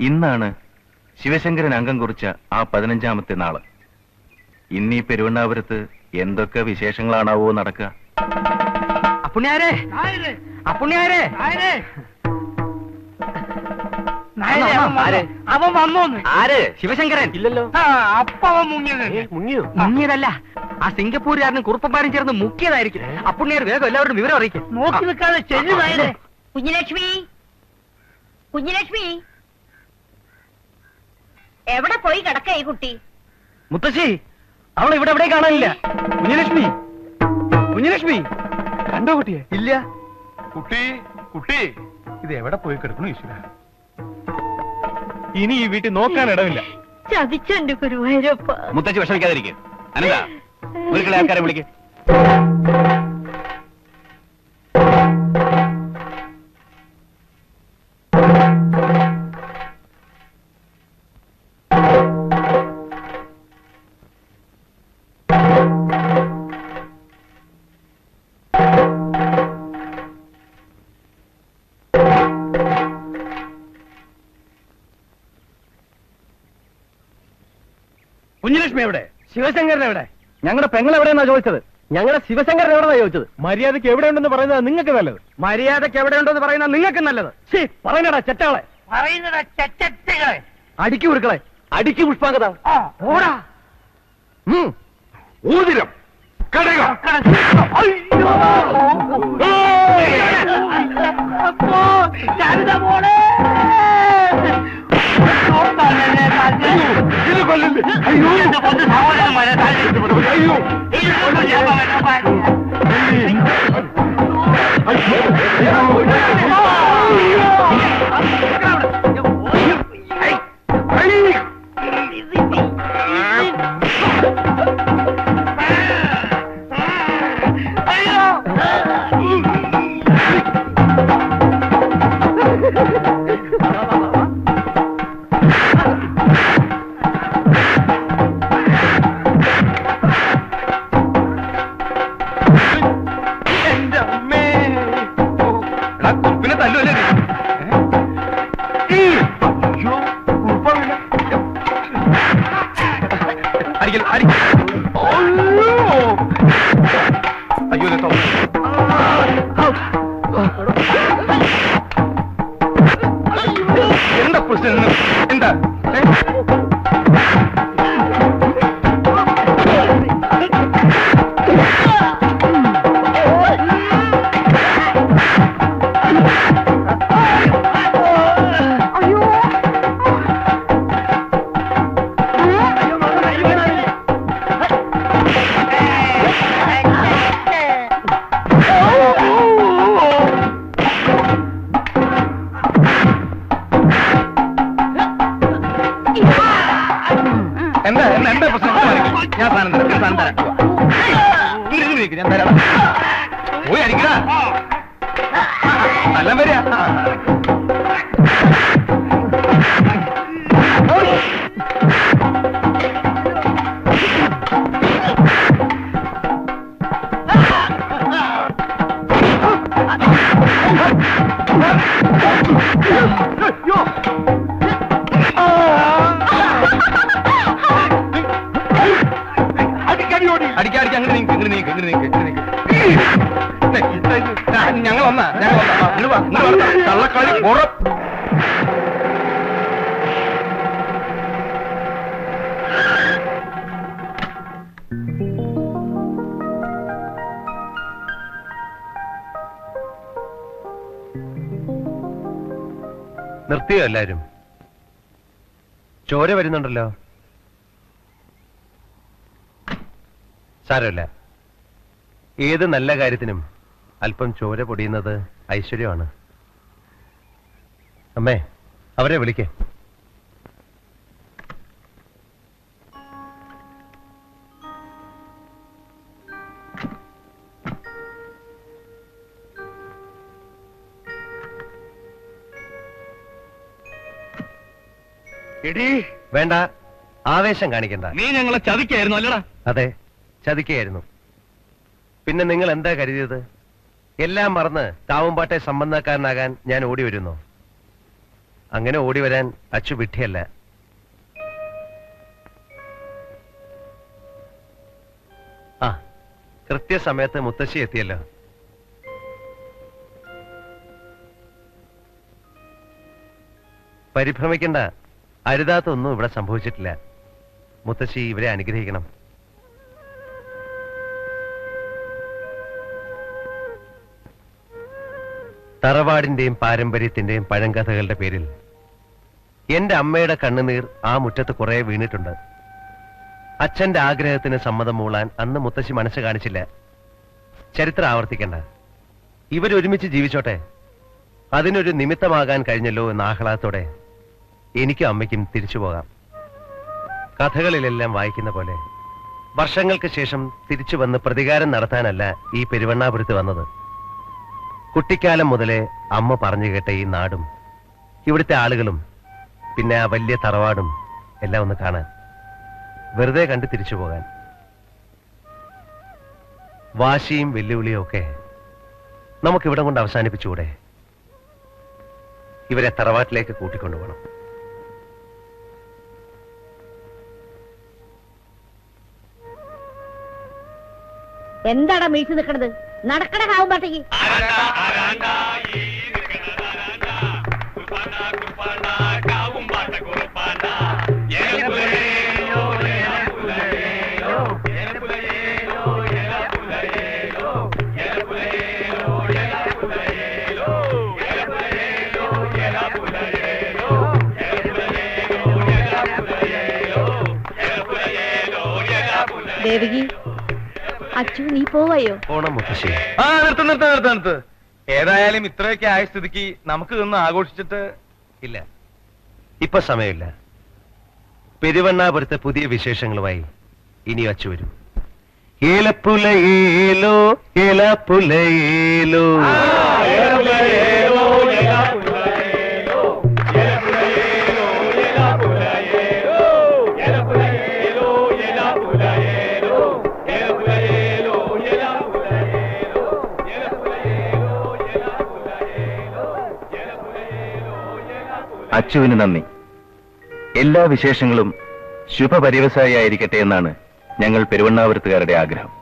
ഇന്നാണ് ശിവശങ്കരൻ അംഗം കുറിച്ച ആ പതിനഞ്ചാമത്തെ നാൾ. ഇന്നീ പെരുവണ്ണാപുരത്ത് എന്തൊക്കെ വിശേഷങ്ങളാണാവോ നടക്കുക? അപ്പുണ്യാരെ അപ്പുണ്യാരെ? അവൻ വന്നോന്ന്. ആര്? ശിവശങ്കരൻ. ഇല്ലല്ലോ. ആ, അപ്പ അവൻ മുങ്ങിയത്. മുങ്ങിയോ? മുങ്ങിയതല്ല. ആ സിംഗപ്പൂരുകാരനും കുറുപ്പമാരും ചേർന്ന് മുക്കിയതായിരിക്കും. അപ്പുണ്ണിയാർ വേഗം എല്ലാവരും വിവരം അറിയിക്കും. നോക്കി നിൽക്കാതെ ചെല്ലുതായത് കുഞ്ഞിലക്ഷ്മി? കുഞ്ഞിലക്ഷ്മി? എവിടെ പോയി കിടക്ക ഈ കുട്ടി? മുത്തശ്ശി അവൾ ഇവിടെ എവിടെ കാണാനില്ല. കുഞ്ഞലക്ഷ്മി കുഞ്ഞലക്ഷ്മി കണ്ടോ കുട്ടിയെ? ഇല്ല. കുട്ടി കുട്ടി ഇത് എവിടെ പോയി കിടക്കണു ഈശ്വര? ഇനി ഈ വീട്ടിൽ നോക്കാൻ ഇടമില്ല. ചതിച്ചെന്റെ ഗുരുവായൂരപ്പ. മുത്തച്ഛി വിഷമിക്കാതിരിക്കും. അനന്ത ഒരു കളി ആൾക്കാരെ വിളിക്ക്. കുഞ്ഞലക്ഷ്മി എവിടെ? ശിവശങ്കരൻ എവിടെ? ഞങ്ങളുടെ പെങ്ങൾ എവിടെയെന്നാ ചോദിച്ചത്? ഞങ്ങളുടെ ശിവശങ്കരൻ എവിടെന്നാ ചോദിച്ചത്? മര്യാദയ്ക്ക് എവിടെ ഉണ്ടെന്ന് പറയുന്നത് നിങ്ങൾക്ക് നല്ലത്. മര്യാദയ്ക്ക് എവിടെ ഉണ്ടെന്ന് പറയുന്ന നിങ്ങൾക്ക് നല്ലത്. ശരി പറയണടാ ചെറ്റാളെ പറയുന്നതാ അടിക്ക് കുറുക്കളെ അടിക്ക് പുഷ്പാങ്കത. ഉം. ഊതിരം. കടക. അപ്പോ അയ്യോ. അയ്യോ, ഇല്ലേ, തോ. ഞാൻ സാധനം തരാം. സാധനം തരാം. ഞാൻ തരാം. പോയി അടിക്കടാ നല്ല വരിക കള്ളക്കളി നിർത്തിയോ എല്ലാരും? ചോര വരുന്നുണ്ടല്ലോ. സാരമില്ല. ഏത് നല്ല കാര്യത്തിനും അല്പം ചോര പൊടിയുന്നത് ഐശ്വര്യമാണ്. അമ്മേ അവരെ വിളിക്കേ. എടീ. വേണ്ട ആവേശം കാണിക്കണ്ട. നീ ഞങ്ങളെ ചതിക്കായിരുന്നു അല്ലടാ. അതെ ചതിക്കായിരുന്നു. പിന്നെ നിങ്ങൾ എന്താ കരുതിയത്? എല്ലാം മറന്ന് താവുംപാട്ടെ സംബന്ധക്കാരനാകാൻ ഞാൻ ഓടി വരുന്നു. അങ്ങനെ ഓടി വരാൻ അച്ചു വിട്ടിയല്ല ആ കൃത്യസമയത്ത് മുത്തശ്ശി എത്തിയല്ലോ. പരിഭ്രമിക്കണ്ട. അരുതാത്തൊന്നും ഇവിടെ സംഭവിച്ചിട്ടില്ല. മുത്തശ്ശി ഇവരെ അനുഗ്രഹിക്കണം. തറവാടിന്റെയും പാരമ്പര്യത്തിന്റെയും പഴങ്കഥകളുടെ പേരിൽ എന്റെ അമ്മയുടെ കണ്ണുനീർ ആ മുറ്റത്ത് കുറെ വീണിട്ടുണ്ട്. അച്ഛന്റെ ആഗ്രഹത്തിന് സമ്മതം മൂളാൻ അന്ന് മുത്തശ്ശി മനസ്സ് കാണിച്ചില്ല. ചരിത്രം ആവർത്തിക്കണ്ട. ഇവരൊരുമിച്ച് ജീവിച്ചോട്ടെ. അതിനൊരു നിമിത്തമാകാൻ കഴിഞ്ഞല്ലോ എന്ന ആഹ്ലാദത്തോടെ എനിക്കും അമ്മയ്ക്കും തിരിച്ചു പോകാം. കഥകളിലെല്ലാം വായിക്കുന്ന പോലെ വർഷങ്ങൾക്ക് ശേഷം തിരിച്ചു വന്ന് പ്രതികാരം നടത്താനല്ല ഈ പെരുവണ്ണാപുരത്ത് വന്നത്. കുട്ടിക്കാലം മുതലേ അമ്മ പറഞ്ഞു കേട്ട ഈ നാടും ഇവിടുത്തെ ആളുകളും പിന്നെ ആ വലിയ തറവാടും എല്ലാം ഒന്ന് കാണാൻ. വെറുതെ കണ്ട് തിരിച്ചു പോകാൻ. വാശിയും വെല്ലുവിളിയും ഒക്കെ നമുക്കിവിടം കൊണ്ട് അവസാനിപ്പിച്ചുകൂടെ? ഇവരെ തറവാട്ടിലേക്ക് കൂട്ടിക്കൊണ്ടുപോകണം. എന്താടാ മീഴ്ച നിക്കണത് നടക്കണ കാവുമ്പാട്ടേക്ക് ദേവകി അച്ചു നീ പോവായോ? ഓണം മുത്തശ്ശി. ആ നിർത്ത് നിർത്ത് നിർത്ത് നിർത്ത്. ഏതായാലും ഇത്രയൊക്കെ ആയ സ്ഥിതിക്ക് നമുക്ക് ഇതൊന്ന് ആഘോഷിച്ചിട്ട് ഇല്ല. ഇപ്പൊ സമയമില്ല. പെരുവണ്ണാപുരത്തെ പുതിയ വിശേഷങ്ങളുമായി ഇനി അച്ചു വരും. ഏലപ്പുലയേലോ ഏലപ്പുലയേലോ. അച്ചുവിന് നന്ദി. എല്ലാ വിശേഷങ്ങളും ശുഭപര്യവസായി ആയിരിക്കട്ടെ എന്നാണ് ഞങ്ങൾ പെരുവണ്ണാപുരത്തുകാരുടെ ആഗ്രഹം.